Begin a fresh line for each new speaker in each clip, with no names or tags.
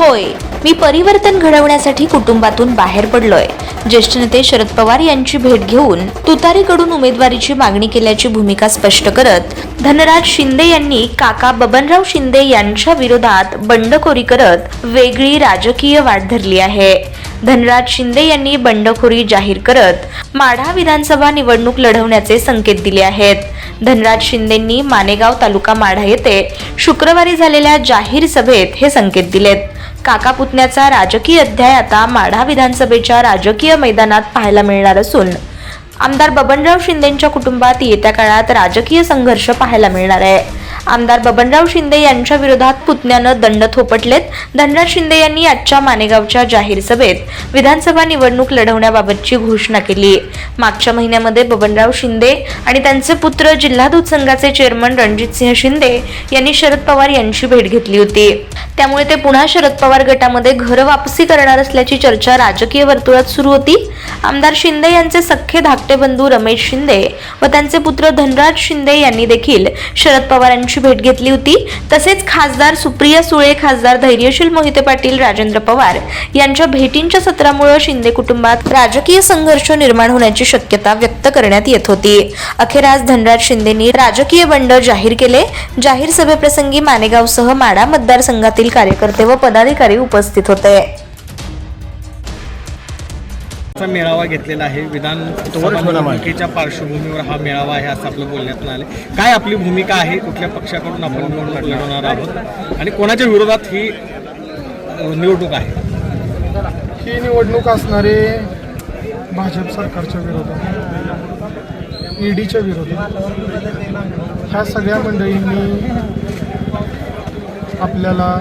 होय मी परिवर्तन घडवण्यासाठी कुटुंबातून बाहेर पडलोय. ज्येष्ठ नेते शरद पवार यांची भेट घेऊन तुतारीकडून उमेदवारीची मागणी केल्याची भूमिका स्पष्ट करत धनराज शिंदे यांनी काका बबनराव शिंदे यांच्या विरोधात बंडखोरी करत वेगळी राजकीय वाट धरली आहे. धनराज शिंदे यांनी बंडखोरी जाहीर करत माढा विधानसभा निवडणूक लढवण्याचे संकेत दिले आहेत. धनराज शिंदेंनी मानेगाव तालुका माढा येथे शुक्रवारी झालेल्या जाहीर सभेत हे संकेत दिलेत. काका पुतण्याचा राजकीय अध्याय आता माढा विधानसभेच्या राजकीय मैदानात पाहायला मिळणार असून आमदार बबनराव शिंदेंच्या कुटुंबात येत्या काळात राजकीय संघर्ष पाहायला मिळणार आहे. आमदार बबनराव शिंदे यांच्या विरोधात पुतण्यानं दंड थोपटलेत. धनराज शिंदे यांनी आजच्या मानेगावच्या जाहीर सभेत विधानसभा निवडणूक लढवण्याबाबतची घोषणा केली. मागच्या महिन्यामध्ये बबनराव शिंदे आणि त्यांचे पुत्र जिल्हा दूध संघाचे चेअरमन रणजितसिंह शिंदे यांनी शरद पवार यांची भेट घेतली होती. त्यामुळे ते पुन्हा शरद पवार गटामध्ये घर वापसी करणार असल्याची चर्चा राजकीय वर्तुळात सुरू होती. आमदार शिंदे यांचे सख्खे धाकटे बंधू रमेश शिंदे व त्यांचे पुत्र धनराज शिंदे यांनी देखील शरद पवारांची भेट घेतली होती. तसेच खासदार सुप्रिया सुळे खासदार धैर्यशील मोहिते पाटील राजेंद्र पवार यांच्या भेटींच्या सत्रामुळे शिंदे कुटुंबात राजकीय संघर्ष निर्माण होण्याची शक्यता व्यक्त करण्यात येत होती. अखेर आज धनराज शिंदेनी राजकीय बंड जाहीर केले. जाहीर सभेप्रसंगी मानेगावसह माडा मतदारसंघातील कार्यकर्ते व पदाधिकारी उपस्थित होते.
चा मेळावा घेतलेला आहे. विधान निवडणुकीच्या पार्श्वभूमीवर हा मेळावा आहे असं आपलं बोलण्यात आलं काय आपली भूमिका आहे? कुठल्या पक्षाकडून आपण निवडणूक लढवणार आहोत? आणि कोणाच्या विरोधात ही निवडणूक आहे?
ही निवडणूक असणारे भाजप सरकारच्या विरोधात ईडीच्या विरोधात ह्या सगळ्या मंडळींनी आपल्याला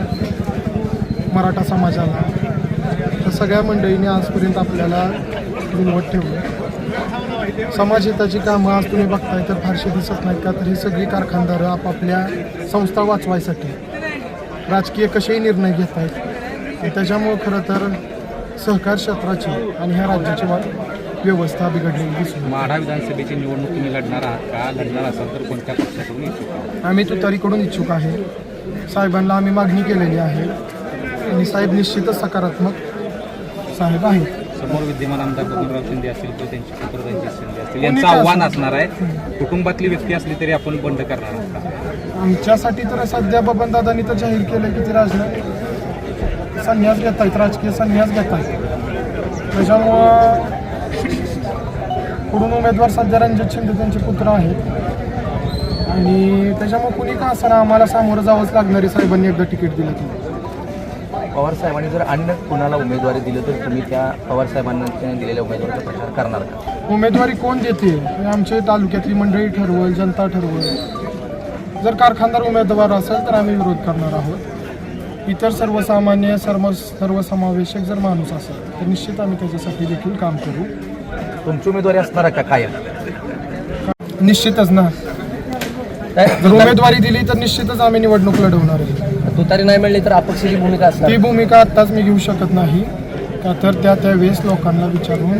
मराठा समाजाला त्या सगळ्या मंडळींनी आजपर्यंत आपल्याला रुंगवत ठेवलं. समाजहिताची कामं आज तुम्ही बघताय तर फारशी दिसत नाहीत का? तर ही सगळी कारखानदारं आपापल्या संस्था वाचवायसाठी राजकीय कसेही निर्णय घेत आहेत आणि त्याच्यामुळं खरं तर सहकार क्षेत्राची आणि ह्या राज्याची वा व्यवस्था बिघडलेली दिसून.
माढा विधानसभेची निवडणूक तुम्ही लढणार आहात का? लढणार असाल तर कोणत्या पक्षाकडून इच्छुक?
आम्ही तुतारीकडून इच्छुक आहे. साहेबांना आम्ही मागणी केलेली आहे. आणि साहेब निश्चितच सकारात्मक साहेब आहेत
समोर विद्यमान आमदार बबनराव शिंदे असतील किंवा त्यांचे पुत्र रणजित शिंदे असतील यांचं आव्हान असणार आहे. कुटुंबातली व्यक्ती असली तरी आपण बंद करणार आहोत?
आमच्यासाठी तर सध्या बबनदादांनी तर जाहीर केलं की ते राजन संन्यास घेत आहेत राजकीय संन्यास घेत आहेत त्याच्यामुळं पुढून उमेदवार सध्या रणजित शिंदे त्यांचे पुत्र आहेत. आणि त्याच्यामुळे कुणी का असं आम्हाला सामोरं जावंच लागणारी साहेबांनी एकदा तिकीट दिलं की.
पवार साहेबांनी जर अन्य कुणाला उमेदवारी दिली तर तुम्ही त्या पवार साहेबांना दिलेल्या उमेदवाराचा प्रचार करणार का?
उमेदवारी कोण देते? हे आमचे तालुक्यातली मंडळी ठरवल जनता ठरवल. जर कारखानदार उमेदवार असेल तर आम्ही विरोध करणार आहोत. इतर सर्वसामान्य सर्व सर्वसमावेशक जर माणूस असेल तर निश्चित आम्ही त्याच्यासाठी देखील काम करू.
तुमची उमेदवारी असणार का? कायम
निश्चितच ना. जर उमेदवारी दिली तर निश्चितच आम्ही निवडणूक लढवणार आहे.
तुतारी नाही मिळली तर अपक्षाची भूमिका असणार.
ती भूमिका आत्ताच मी घेऊ शकत नाही. का तर त्या त्यावेळेस लोकांना विचारून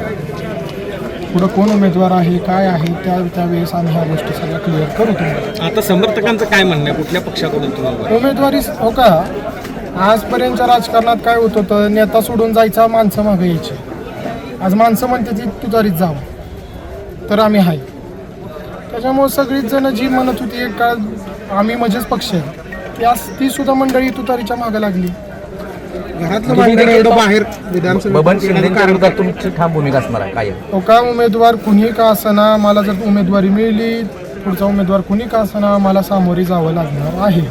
पुढं कोण उमेदवार आहे काय आहे त्या त्यावेळेस आम्ही ह्या गोष्टी सगळ्या क्लिअर करू तुम्हाला.
आता समर्थकांचं काय म्हणणं आहे? कुठल्या पक्षाकडून तुम्ही उभा आहे?
उमेदवारी हो का? आजपर्यंतच्या राजकारणात काय होत होतं? नेता सोडून जायचा माणसं मागे यायची. आज माणसं म्हणते ती तुतारीत जावं. तर आम्ही आहे त्याच्यामुळे सगळीच जण जी म्हणत होती एक काळ आम्ही मजेच पक्ष आहे. ती आज ती सुद्धा मंडळी तुतारीच्या मागे लागली. घरातलं भांडण एवढं बाहेर
बबन शिंदेच्या विरोधात तुमची ठाम भूमिका असणार आहे. कायम
हो का उमेदवार कुणी का असना मला जर उमेदवारी मिळली पुढचा उमेदवार कुणी का असना मला सामोरे जावं लागणार आहे.